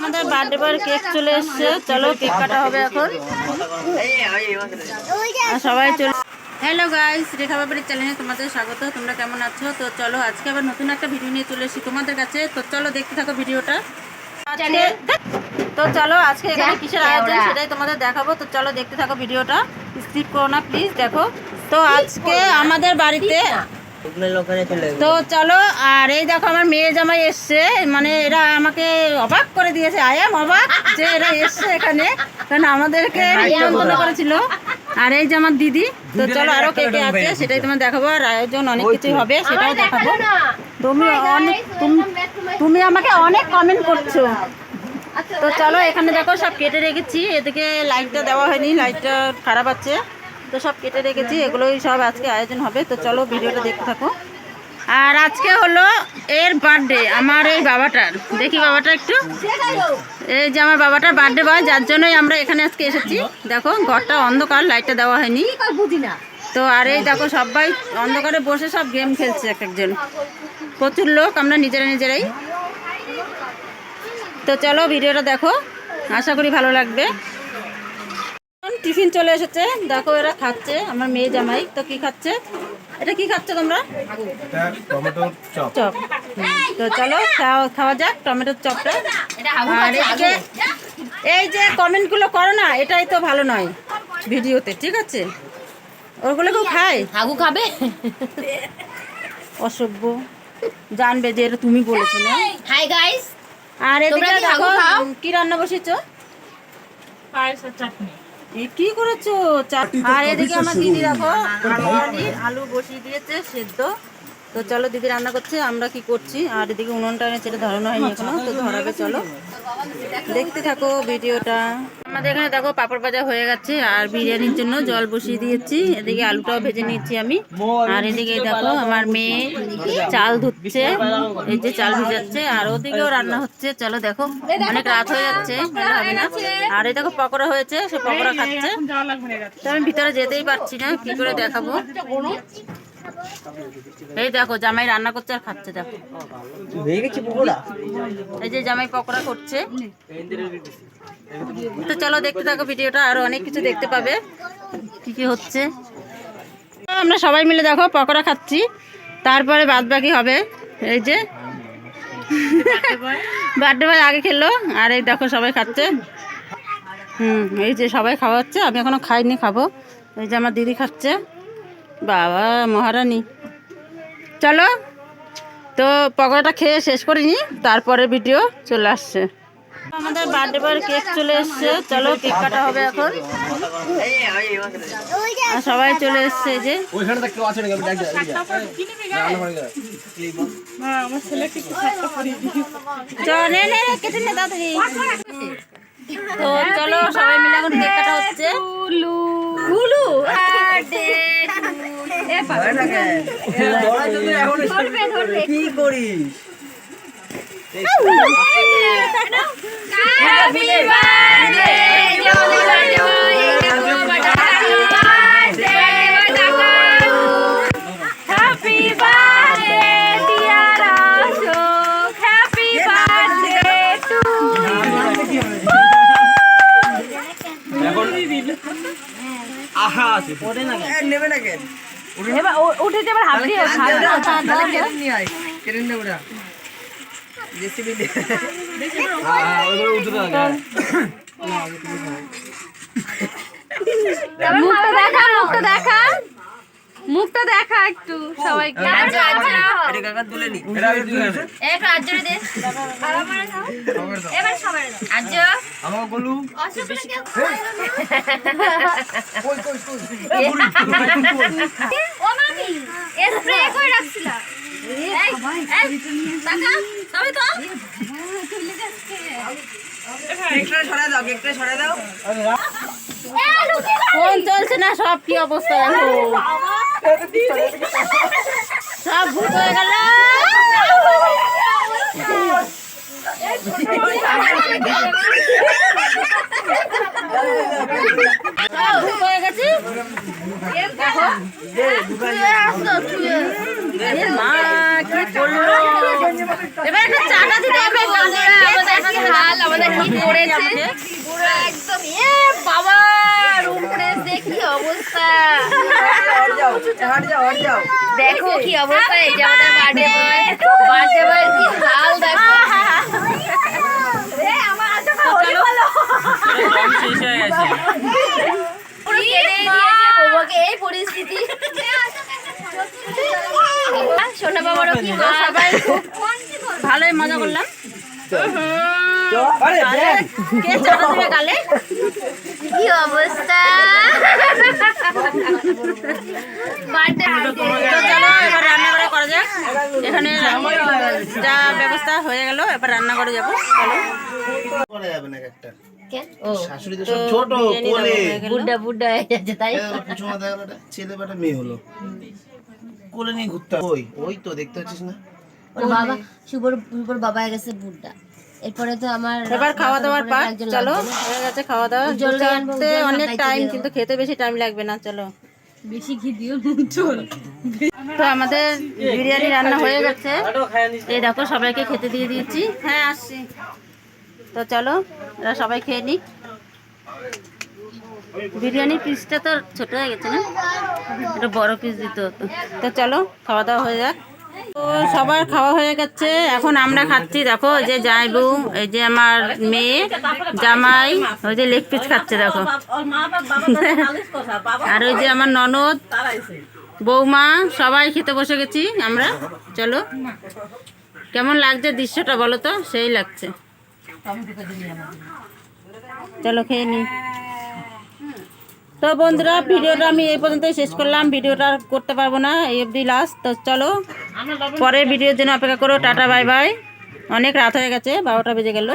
আমাদের বার্থডে বয়ের কেক চলে এসছে। চলো কেক কাটা হবে এখন। সবাই চলে হ্যালো গাইস রেখা বাবারির চ্যানেলে তোমাদের স্বাগত। তোমরা কেমন আছো? তো চলো আজকে আবার নতুন একটা ভিডিও নিয়ে চলে এসেছি তোমাদের কাছে। তো চলো দেখতে থাকো ভিডিওটা তো চলো আজকে এখানে কিসের আয়োজন সেটাই তোমাদের দেখাবো। তো চলো দেখতে থাকো ভিডিওটা স্কিপ করো না প্লিজ দেখো। তো আজকে আমাদের বাড়িতে তো চলো আর এই দেখো আমার মেয়ে জামাই এসছে। মানে এরা আমাকে অবাক করে দিয়েছে। আয়াম অবাক যে এরা এসছে এখানে। কারণ আমাদেরকে নিমন্ত্রণ করেছিল। আর এই যে আমার দিদি তো চলো আরও কে কে আছে সেটাই তোমার দেখাবো। আর আয়োজন অনেক কিছুই হবে সেটাও দেখাবো তুমি অনেক তুমি তুমি আমাকে অনেক কমেন্ট করছ। তো চলো এখানে দেখো সব কেটে রেখেছি। এদিকে লাইটটা দেওয়া হয়নি লাইটটা খারাপ আছে। তো সব কেটে রেখেছি, এগুলোই সব আজকে আয়োজন হবে। তো চলো ভিডিওটা দেখতে থাকো। আর আজকে হলো এর বার্থডে আমার এই বাবাটার। দেখি বাবাটা একটু। এই যে আমার বাবাটার বার্থডে বয় যার জন্যই আমরা এখানে আজকে এসেছি। দেখো, ঘরটা অন্ধকার লাইটটা দেওয়া হয়নি। তো আর এই দেখো, সবাই অন্ধকারে বসে সব গেম খেলছে এক একজন। প্রচুর লোক, আমরা নিজেরা নিজেরাই। তো চলো, ভিডিওটা দেখো। আশা করি ভালো লাগবে। টিফিন চলে এসেছে। দেখো এরা খাচ্ছে আমার মেয়ে জামাই। তো কি খাচ্ছে? এটা কি খাচ্ছে তোমরা? চপ। চপ। তো চলো খাওয়া খাওয়া যাক টমেটোর চপটা। আর এদিকে এই যে কমেন্টগুলো করো না এটাই তো ভালো নয় ভিডিওতে ঠিক আছে? ওগুলো কেউ খায়? হাগু খাবে? অসভ্য। জানবে যে এটা তুমি বলেছ না? হাই গাইস আর এদিকে কি দেখো কি রান্না বসেছো? এ কি করেছ? আর এদিকে আমার দিদি দেখো আলু বসিয়ে দিয়েছে সেদ্ধ। তো চলো দিদি রান্না করছে আমরা কি করছি? আর এদিকে উনুনটা এটা ধরানো হয়নি এখনও তো ধরাবে চলো। দেখতে থাকো ভিডিওটা। আমাদের এখানে দেখো পাপড় ভাজা হয়ে গেছে আর বিরিয়ানির জন্য জল বসিয়ে দিয়েছি। এদিকে আলুটাও ভেজে নিয়েছি আমি। আর এদিকে দেখো আমার মেয়ে চাল ধুচ্ছে এই যে চাল ভিজাচ্ছে আর ওদিকেও রান্না হচ্ছে। চলো দেখো অনেক রাত হয়ে যাচ্ছে হবে না। আর এই দেখো পকোড়া হয়েছে সে পকোড়া খাচ্ছে। তো আমি ভিতরে যেতেই পারছি না কি করে দেখাবো? এই দেখো জামাই রান্না করছে আর খাচ্ছে দেখো। এই যে জামাই পকোড়া করছে। তো চলো দেখতে থাকো ভিডিওটা আরও অনেক কিছু দেখতে পাবে কি কি হচ্ছে। আমরা সবাই মিলে দেখো পকোড়া খাচ্ছি। তারপরে বাদ বাকি হবে এই যে। বার্থডে বয় আগে খেলো আর এই দেখো সবাই খাচ্ছে। হুম এই যে সবাই খাওয়াচ্ছে আমি এখনও খাইনি খাব। এই যে আমার দিদি খাচ্ছে। বাবা মহারানী। চলো তো পকোড়াটা খেয়ে শেষ করিনি তারপরে ভিডিও চলে আসছে। আমাদের বার্থডে বয়ের কেক চলে এসছে চলো কেক কাটা হবে এখন। আর সবাই চলে এসছে যে। তো চলো সবাই মিলে এখন কেক কাটা হচ্ছে। কি করিস আহা আছে পড়ে না নেবে না কেন উঠে যাবার হাত দিয়ে কেটে নে ওটা জেসিবি দে ওইগুলো উঠতে দাও মুখটা দেখা মুখটা দেখা মুখটা দেখা একটু সবাইকে। ফোন চলছে না সব কি অবস্থা দেখো। সব ভূত হয়ে গেল হয়ে কি করল এবার একটা চাটা দিতে আমাদের হাল, আমাদের কি করেছে দেখো কি অবস্থা এই যে আমাদের বার্থডে বয়। বার্থডে বয় কি হাল। দেখো এই পরিস্থিতি। সোনা বাবারও কি হাল সবাই খুব ভালোই মজা করলাম। কে চাটা দেবে গালে কি অবস্থা? তো চলো এবার রান্না করে যাক। এখানে যা ব্যবস্থা হয়ে গেল এবার রান্না করে যাব চলো। করা যাবে না একটা? শাশুড়ি তো সব ছোট বিরিয়ানি কোলে। দেবো বুড্ডা বুড্ডা হয়ে যাচ্ছে তাই? ছেলে বেটা মেয়ে হলো। কোলে নিয়ে ঘুরতে হবে। ওই ওই তো দেখতে পাচ্ছিস না? বাবা শুভর শুভর বাবা গেছে বুড্ডা এরপরে তো আমার এবার খাওয়া দাওয়ার পার চলো হয়ে গেছে খাওয়া দাওয়া। অনেক টাইম কিন্তু খেতে বেশি টাইম লাগবে না চলো। বেশি ঘি দিও চল তো আমাদের বিরিয়ানি রান্না হয়ে গেছে। এই দেখো সবাইকে খেতে দিয়ে দিয়েছি। হ্যাঁ আসছি। তো চলো এরা সবাই খেয়ে নিক। বিরিয়ানির পিসটা তো ছোট হয়ে গেছে না? এটা বড় পিস দিতে তো চলো খাওয়া দাওয়া হয়ে যাক। তো সবার খাওয়া হয়ে গেছে। এখন আমরা খাচ্ছি, দেখো যে জাইবু এই যে আমার মেয়ে, জামাই, ওই যে লেগ পিস খাচ্ছে, দেখো। আর ওই যে আমার ননদ, বৌমা, সবাই খেতে বসে গেছি আমরা। চলো। কেমন লাগছে দৃশ্যটা বলো তো? সেই লাগছে। চলো, খেয়ে নি। তো বন্ধুরা, ভিডিওটা আমি এই পর্যন্তই শেষ করলাম। ভিডিওটা করতে পারব না, এই অবধি লাস্ট তো চলো। পরের ভিডিওর জন্য অপেক্ষা করো, টাটা বাই বাই অনেক রাত হয়ে গেছে, বারোটা বেজে গেল।